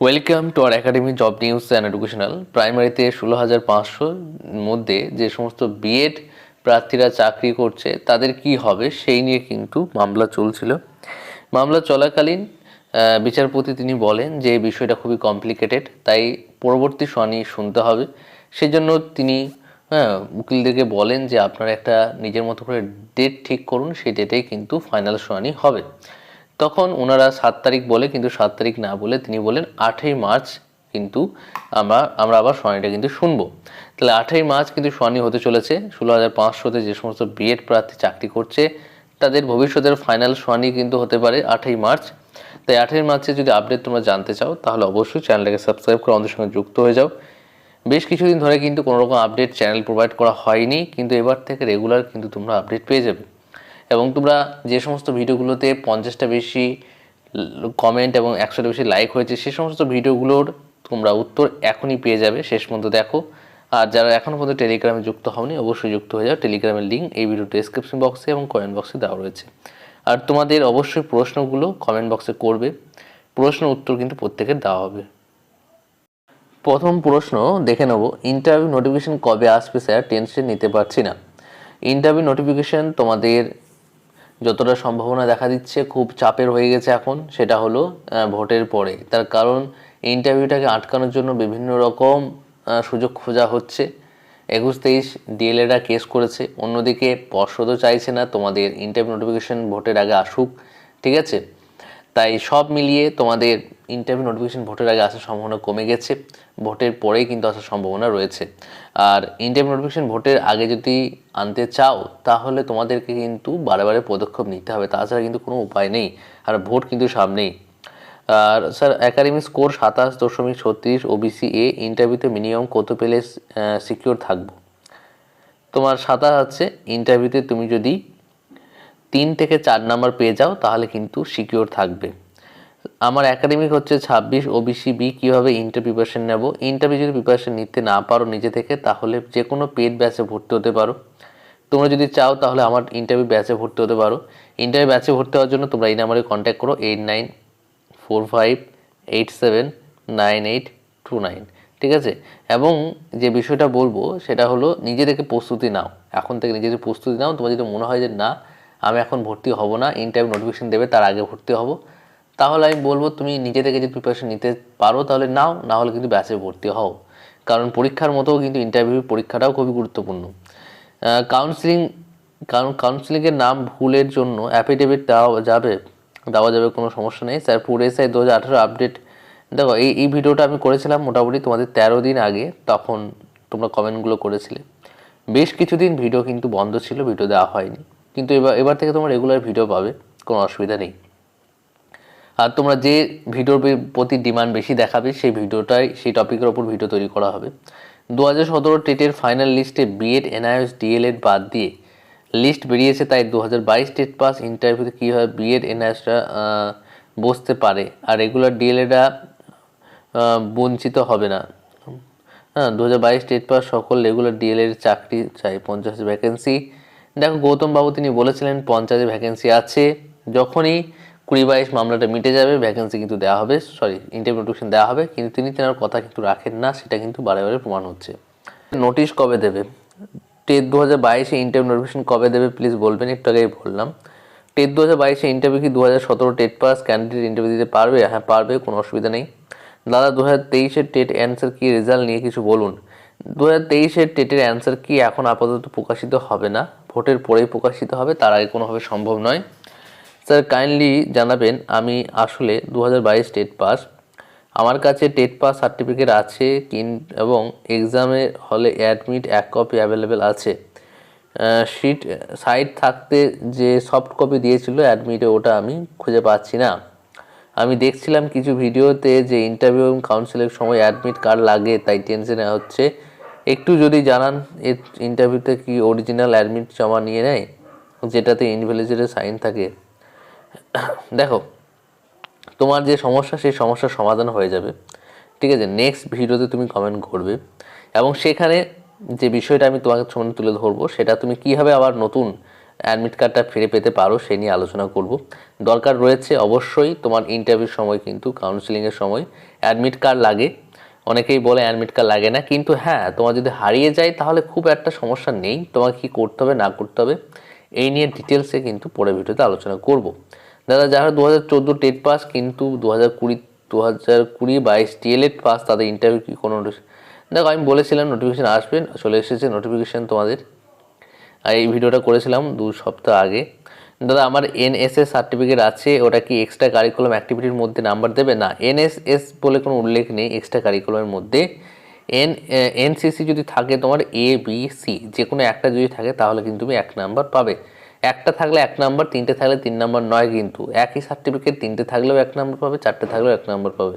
Welcome to R academy job news and educational প্রাইমারিতে ষোলো হাজার পাঁচশোর মধ্যে যে সমস্ত বিএড প্রার্থীরা চাকরি করছে, তাদের কি হবে সেই নিয়ে কিন্তু মামলা চলছিল। মামলা চলাকালীন বিচারপতি তিনি বলেন যে বিষয়টা খুবই কমপ্লিকেটেড তাই পরবর্তী শুনানি শুনতে হবে। সেজন্য তিনি হ্যাঁ উকিলদেরকে বলেন যে আপনারা একটা নিজের মতো করে ডেট ঠিক করুন, সেই ডেটেই কিন্তু ফাইনাল শুনানি হবে। তখন ওনারা সাত তারিখ বলে, কিন্তু সাত তারিখ না বলে তিনি বলেন আঠেই মার্চ কিন্তু আমরা আমরা আবার শুনানিটা কিন্তু শুনব। তাহলে আঠেই মার্চ কিন্তু শুনানি হতে চলেছে। ষোলো হাজার পাঁচশোতে যে সমস্ত বিএড প্রার্থী চাকরি করছে, তাদের ভবিষ্যতের ফাইনাল শুনানি কিন্তু হতে পারে আঠেই মার্চ। তাই আঠেই মার্চে যদি আপডেট তোমরা জানতে চাও, তাহলে অবশ্যই চ্যানেলটাকে সাবস্ক্রাইব করে আমাদের সঙ্গে যুক্ত হয়ে যাও। বেশ কিছুদিন ধরে কিন্তু কোনো রকম আপডেট চ্যানেল প্রোভাইড করা হয়নি, কিন্তু এবার থেকে রেগুলার কিন্তু তোমরা আপডেট পেয়ে যাবে। এবং তোমরা যে সমস্ত ভিডিওগুলোতে পঞ্চাশটা বেশি কমেন্ট এবং একশোটা বেশি লাইক হয়েছে, সে সমস্ত ভিডিওগুলোর তোমরা উত্তর এখনই পেয়ে যাবে, শেষ পর্যন্ত দেখো। আর যারা এখনও পর্যন্ত টেলিগ্রামে যুক্ত হওনি, অবশ্যই যুক্ত হয়ে যাও। টেলিগ্রামের লিঙ্ক এই ভিডিও ডেসক্রিপশন বক্সে এবং কমেন্ট বক্সে দেওয়া রয়েছে। আর তোমাদের অবশ্যই প্রশ্নগুলো কমেন্ট বক্সে করবে। প্রশ্ন উত্তর কিন্তু প্রত্যেকের দেওয়া হবে। প্রথম প্রশ্ন দেখে নেব ইন্টারভিউ নোটিফিকেশন কবে আসবে স্যার টেনশন নিতে পারছি না। ইন্টারভিউ নোটিফিকেশন তোমাদের যতটা সম্ভাবনা দেখা দিচ্ছে, খুব চাপের হয়ে গেছে এখন, সেটা হলো ভোটের পরে। তার কারণ ইন্টারভিউটাকে আটকানোর জন্য বিভিন্ন রকম সুযোগ খোঁজা হচ্ছে। একুশ তেইশ ডিএলএরা কেস করেছে। অন্যদিকে পর্ষদও চাইছে না তোমাদের ইন্টারভিউ নোটিফিকেশন ভোটের আগে আসুক, ঠিক আছে? তাই সব মিলিয়ে তোমাদের ইন্টারভিউ নোটিফিকেশন ভোটের আগে আসার সম্ভাবনা কমে গেছে, ভোটের পরেই কিন্তু আসার সম্ভাবনা রয়েছে। আর ইন্টারভিউ নোটিফিকেশন ভোটের আগে যদি আনতে চাও, তাহলে তোমাদেরকে কিন্তু বারে বারে পদক্ষেপ নিতে হবে, তাছাড়া কিন্তু কোনো উপায় নেই, আর ভোট কিন্তু সামনেই। আর স্যার একাডেমি স্কোর সাতাশ দশমিক ছত্রিশ ওবিসি এ ইন্টারভিউতে মিনিমাম কত পেলে সিকিউর থাকব? তোমার সাতাশ আছে ইন্টারভিউতে তুমি যদি তিন থেকে চার নাম্বার পেয়ে যাও, তাহলে কিন্তু সিকিওর থাকবে। আমার একাডেমিক হচ্ছে ছাব্বিশ ওবিসি বি কীভাবে ইন্টার প্রিপারেশন নেব? ইন্টারভিউ যদি প্রিপারেশন নিতে না পারো নিজে থেকে, তাহলে যে কোনো পেড ব্যাচে ভর্তি হতে পারো। তোমরা যদি চাও, তাহলে আমার ইন্টারভিউ ব্যাচে ভর্তি হতে পারো। ইন্টারভিউ ব্যাচে ভর্তি হওয়ার জন্য তোমরা এই নাম্বারে কন্ট্যাক্ট করো eight nine four five eight seven nine eight two nine ঠিক আছে? এবং যে বিষয়টা বলব, সেটা হলো নিজে থেকে প্রস্তুতি নাও। এখন থেকে নিজেদের প্রস্তুতি নাও। তোমার যদি মনে হয় যে, না, আমি এখন ভর্তি হব না ইন্টারভিউ নোটিফিকেশন দেবে, তার আগে ভর্তি হব। তাহলে আমি বলব তুমি নিজে থেকে যদি প্রিপারেশন নিতে পারো তাহলে নাও, না হলে কিন্তু ব্যাচে ভর্তি হও। কারণ পরীক্ষার মতো কিন্তু ইন্টারভিউ পরীক্ষাটাও খুবই গুরুত্বপূর্ণ। কাউন্সিলিং কারণ কাউন্সিলিংয়ের নাম ভুলের জন্য অ্যাফিডেভিট দেওয়া যাবে দেওয়া যাবে, কোনো সমস্যা নেই। স্যার, পুর এসআই দু হাজার আঠারো আপডেট দেখো, এই এই ভিডিওটা আমি করেছিলাম মোটামুটি তোমাদের তেরো দিন আগে, তখন তোমরা কমেন্টগুলো করেছিলে। বেশ কিছুদিন ভিডিও কিন্তু বন্ধ ছিল ভিডিও দেওয়া হয়নি। কিন্তু এবার এবার থেকে তোমরা রেগুলার ভিডিও পাবে, কোনো অসুবিধা নেই। আর তোমরা যে ভিডিওর প্রতি ডিমান্ড বেশি দেখাবে, সেই ভিডিওটাই, সেই টপিকের ওপর ভিডিও তৈরি করা হবে। দু হাজার সতেরো টেটের ফাইনাল লিস্টে বিএড এনআইএস ডিএলএড বাদ দিয়ে লিস্ট বেরিয়েছে তাই দু হাজার বাইশ টেট পাস ইন্টারভিউতে কীভাবে বিএড এনআইএসটা বসতে পারে। আর রেগুলার ডিএলএডা বঞ্চিত হবে না। হ্যাঁ দু হাজার বাইশ টেট পাস সকল রেগুলার ডিএলএড চাকরি চাই, পঞ্চাশ ভ্যাকেন্সি দেখো, গৌতম বাবু তিনি বলেছিলেন পঞ্চায়েতে ভ্যাকেন্সি আছে। যখনই কুড়ি বাইশ মামলাটা মিটে যাবে ভ্যাকেন্সি কিন্তু দেওয়া হবে সরি ইন্টারভিউ নোটিফিকেশন দেওয়া হবে, কিন্তু তিনি তেনার কথা কিন্তু রাখেন না, সেটা কিন্তু বারে বারে প্রমাণ হচ্ছে। নোটিশ কবে দেবে? টেট দু হাজার বাইশে ইন্টারভিউ নোটিফিকেশন কবে দেবে? প্লিজ বলবেন, একটু আগেই বললাম। টেট দু হাজার বাইশে ইন্টারভিউ কি দু হাজার সতেরো টেট পাস ক্যান্ডিডেট ইন্টারভিউ দিতে পারবে? হ্যাঁ পারবে, কোনো অসুবিধা নেই। দাদা দু হাজার তেইশের টেট অ্যান্সার কি? রেজাল্ট নিয়ে কিছু বলুন। দু হাজার তেইশের টেটের অ্যান্সার কি এখন আপাতত প্রকাশিত হবে না? ভোটের পরেই প্রকাশিত হবে, তার আগে কোনোভাবে সম্ভব নয়। স্যার কাইন্ডলি জানাবেন, আমি আসলে দু হাজার বাইশ টেট পাস। আমার কাছে টেট পাস সার্টিফিকেট আছে কিন, এবং এক্সামে হলে অ্যাডমিট এক কপি অ্যাভেলেবেল আছে। শিট সাইট থাকতে যে সফট কপি দিয়েছিল অ্যাডমিটে ওটা আমি খুঁজে পাচ্ছি না। আমি দেখছিলাম কিছু ভিডিওতে যে ইন্টারভিউ এবং কাউন্সিলের সময় অ্যাডমিট কার্ড লাগে, তাই টেনশনে হচ্ছে। একটু যদি জানান এর ইন্টারভিউতে কি অরিজিনাল অ্যাডমিট জমা নিয়ে নেয়, যেটাতে ইনভ্যালিজেটের সাইন থাকে। দেখো, তোমার যে সমস্যা, সেই সমস্যার সমাধান হয়ে যাবে। ঠিক আছে? নেক্সট ভিডিওতে তুমি কমেন্ট করবে। এবং সেখানে যে বিষয়টা আমি তোমাকে সামনে তুলে ধরবো, সেটা তুমি কীভাবে আবার নতুন অ্যাডমিট কার্ডটা ফিরে পেতে পারো, সে নিয়ে আলোচনা করব। দরকার রয়েছে অবশ্যই তোমার ইন্টারভিউর সময় কিন্তু কাউন্সিলিংয়ের সময়। অ্যাডমিট কার্ড লাগে। অনেকেই বলে অ্যাডমিট কার্ড লাগে না। কিন্তু হ্যাঁ তোমার যদি হারিয়ে যায়, তাহলে খুব একটা সমস্যা নেই। তোমাকে কী করতে হবে, না করতে হবে, এই নিয়ে ডিটেলসে কিন্তু পরে ভিডিওতে আলোচনা করব। দাদা যারা দু হাজার চোদ্দ টেট পাস, কিন্তু দু হাজার কুড়ি দু হাজার কুড়ি বাইশ টিএলএড পাস, তাদের ইন্টারভিউ কি কোনো দেখো, আমি বলেছিলাম নোটিফিকেশান আসবেন চলে এসেছে নোটিফিকেশান তোমাদের। আর এই ভিডিওটা করেছিলাম দু সপ্তাহ আগে। দাদা, আমার এনএসএস সার্টিফিকেট আছে, ওটা কি এক্সট্রা কারিকুলাম অ্যাক্টিভিটির মধ্যে নাম্বার দেবে? না এনএসএস বলে কোনো উল্লেখ নেই এক্সট্রা কারিকুলামের মধ্যে। এন এনসিসি যদি থাকে তোমার এ বি সি যে কোনো একটা যদি থাকে, তাহলে কিন্তু তুমি এক নাম্বার পাবে। একটা থাকলে এক নাম্বার, তিনটে থাকলে তিন নাম্বার নয় কিন্তু। একই সার্টিফিকেট তিনটে থাকলেও এক নাম্বার পাবে, চারটে থাকলেও এক নাম্বার পাবে।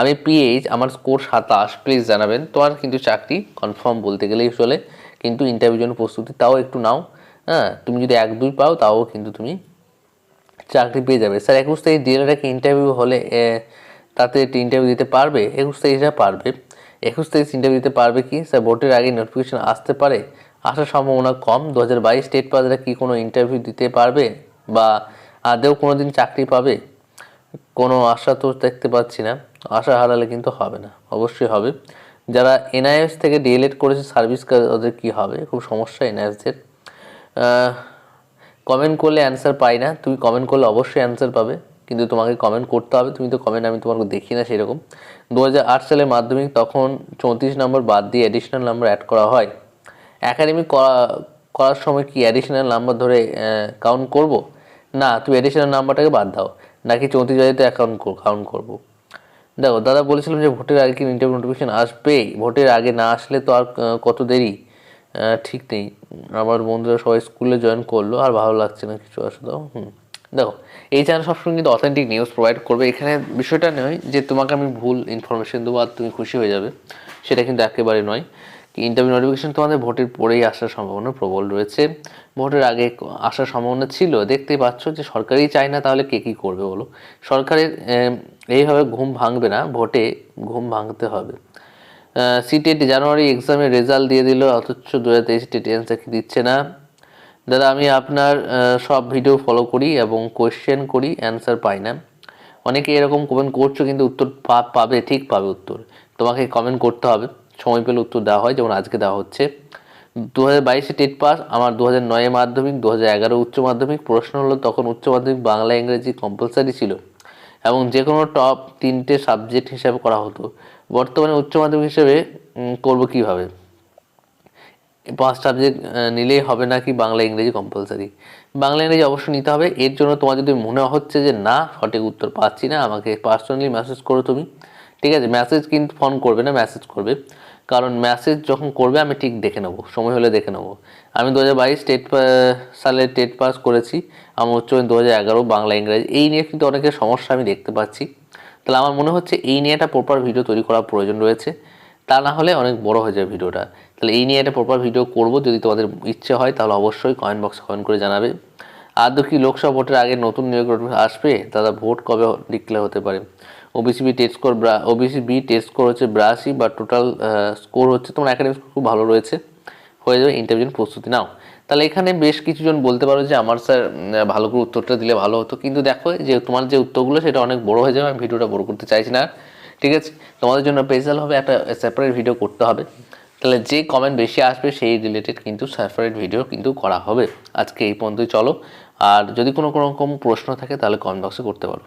আমি পিএইচ আমার স্কোর সাতাশ প্লিজ জানাবেন। তোমার কিন্তু চাকরি কনফার্ম বলতে গেলেই চলে, কিন্তু ইন্টারভিউ জন্য প্রস্তুতি তাও একটু নাও। হ্যাঁ তুমি যদি এক, দুই পাও তাও কিন্তু তুমি চাকরি পেয়ে যাবে। স্যার, একুশ তারিখ ডিএলএটাকে ইন্টারভিউ হলে তাতে ইন্টারভিউ দিতে পারবে? একুশ তারিখটা পারবে। একুশ তারিখ ইন্টারভিউ দিতে পারবে কি? স্যার ভোটের আগে নোটিফিকেশন আসতে পারে? আসার সম্ভাবনা কম। দু হাজার বাইশ স্টেট পাসরা কি কোনো ইন্টারভিউ দিতে পারবে? বা আদেও কোনো দিন চাকরি পাবে? কোনো আশা তো দেখতে পাচ্ছি না। আশা হারালে কিন্তু হবে না। অবশ্যই হবে। যারা এনআইএস থেকে ডিএলএড করেছে সার্ভিস ওদের কি হবে? খুব সমস্যা এনআইএসদের। কমেন্ট করলে অ্যান্সার পাই না। তুমি কমেন্ট করলে অবশ্যই অ্যান্সার পাবে। কিন্তু তোমাকে কমেন্ট করতে হবে। তুমি তো কমেন্ট আমি তোমাকে দেখি না সেরকম। দু সালে মাধ্যমিক, তখন চৌত্রিশ নম্বর বাদ দিয়ে অ্যাডিশনাল নাম্বার অ্যাড করা হয়। একাডেমিক করার সময় কি অ্যাডিশনাল নাম্বার ধরে কাউন্ট করব? না, তুমি অ্যাডিশনাল নাম্বারটাকে বাদ দাও। নাকি চৌত্রিশ বাড়িতে অ্যাকাউন্ট কাউন্ট করব? দেখো, দাদা বলেছিলাম যে ভোটের আগে কি ইন্টারভিউ নোটিফিকেশন আসবে ভোটের আগে না আসলে তো আর কত দেরি? ঠিক নেই। আমার বন্ধুরা সবাই স্কুলে জয়েন করল, আর ভালো লাগছে না কিছু আসলে হুম। দেখো, এই চ্যানেল সবসময় কিন্তু অথেন্টিক নিউজ প্রোভাইড করবে। এখানে বিষয়টা নয় যে তোমাকে আমি ভুল ইনফরমেশন দেবো আর তুমি খুশি হয়ে যাবে। সেটা কিন্তু একেবারে নয়। ইন্টারভিউ নোটিফিকেশন তোমাদের ভোটের পরেই আসার সম্ভাবনা প্রবল রয়েছে। ভোটের আগে আসার সম্ভাবনা ছিল। দেখতেই পাচ্ছ যে সরকারই চায় না তাহলে কে কী করবে বলো? সরকারের এইভাবে ঘুম ভাঙবে না, ভোটে ঘুম ভাঙতে হবে। সিটেট জানুয়ারি এক্সামের রেজাল্ট দিয়ে দিল, অথচ দু হাজার তেইশ টেট কি দিচ্ছে না। দাদা, আমি আপনার সব ভিডিও ফলো করি এবং কোয়েশ্চেন করি অ্যান্সার পাই না। অনেকে এরকম কমেন্ট করছ কিন্তু উত্তর পাবে, ঠিক পাবে উত্তর। তোমাকে কমেন্ট করতে হবে। সময় পেলে উত্তর দেওয়া হয়, যেমন আজকে দেওয়া হচ্ছে। দু হাজার বাইশে টেট পাস, আমার দু হাজার নয়ে মাধ্যমিক দু হাজার এগারো উচ্চ মাধ্যমিক। প্রশ্ন হলো, তখন উচ্চ মাধ্যমিক, বাংলা, ইংরেজি কম্পালসারি ছিল এবং যে কোনো টপ তিনটে সাবজেক্ট হিসাবে করা হতো। বর্তমানে উচ্চ মাধ্যমিক হিসেবে করব কীভাবে? পাঁচ সাবজেক্ট নিলেই হবে নাকি বাংলা, ইংরেজি কম্পালসারি বাংলা, ইংরেজি অবশ্যই নিতে হবে। এর জন্য তোমার যদি মনে হচ্ছে যে, না, সঠিক উত্তর পাচ্ছি না, আমাকে পার্সোনালি মেসেজ করো তুমি। ঠিক আছে মেসেজ কিন্তু ফোন করবে না মেসেজ করবে। কারণ ম্যাসেজ যখন করবে, আমি ঠিক দেখে নেব, সময় হলে দেখে নেব। আমি দু হাজার বাইশ টেট সালে টেট পাস করেছি, আমার উচ্চ দু হাজার এগারো, বাংলা, ইংরাজি, এই নিয়ে কিন্তু অনেকের সমস্যা আমি দেখতে পাচ্ছি। তাহলে আমার মনে হচ্ছে এই নিয়ে একটা প্রপার ভিডিও তৈরি করার প্রয়োজন রয়েছে। তা না হলে অনেক বড় হয়ে যাবে ভিডিওটা তাহলে এই নিয়ে একটা প্রপার ভিডিও করব, যদি তোমাদের ইচ্ছে হয়, তাহলে অবশ্যই কমেন্ট বক্সে কমেন্ট করে জানাবে। আদৌ কি লোকসভা ভোটের আগে নতুন নিয়োগ আসবে, দাদা ভোট কবে ডিক্লেয়ার হতে পারে? OBC B test score OBC B test score হচ্ছে বিরাশি বা টোটাল স্কোর হচ্ছে তোমার একাডেমিক খুব ভালো রয়েছে। হয়ে যাবে ইন্টারভিউ প্রস্তুতি। নাও তাহলে এখানে বেশ কিছুজন বলতে পারো যে আমার স্যার ভালো করে উত্তরটা দিলে ভালো হতো। কিন্তু দেখো, যে তোমার যে উত্তরগুলো, সেটা অনেক বড় হয়ে যাবে, আমি ভিডিওটা বড় করতে চাইছি না। ঠিক আছে? তোমাদের জন্য স্পেশাল হবে একটা সেপারেট ভিডিও করতে হবে। তাহলে যে কমেন্ট বেশি আসবে, সেই রিলেটেড কিন্তু সেপারেট ভিডিও কিন্তু করা হবে। আজকে এই পর্যন্তই, চলো। আর যদি কোনো কোনো রকম প্রশ্ন থাকে, তাহলে কমেন্ট বক্সে করতে পারো।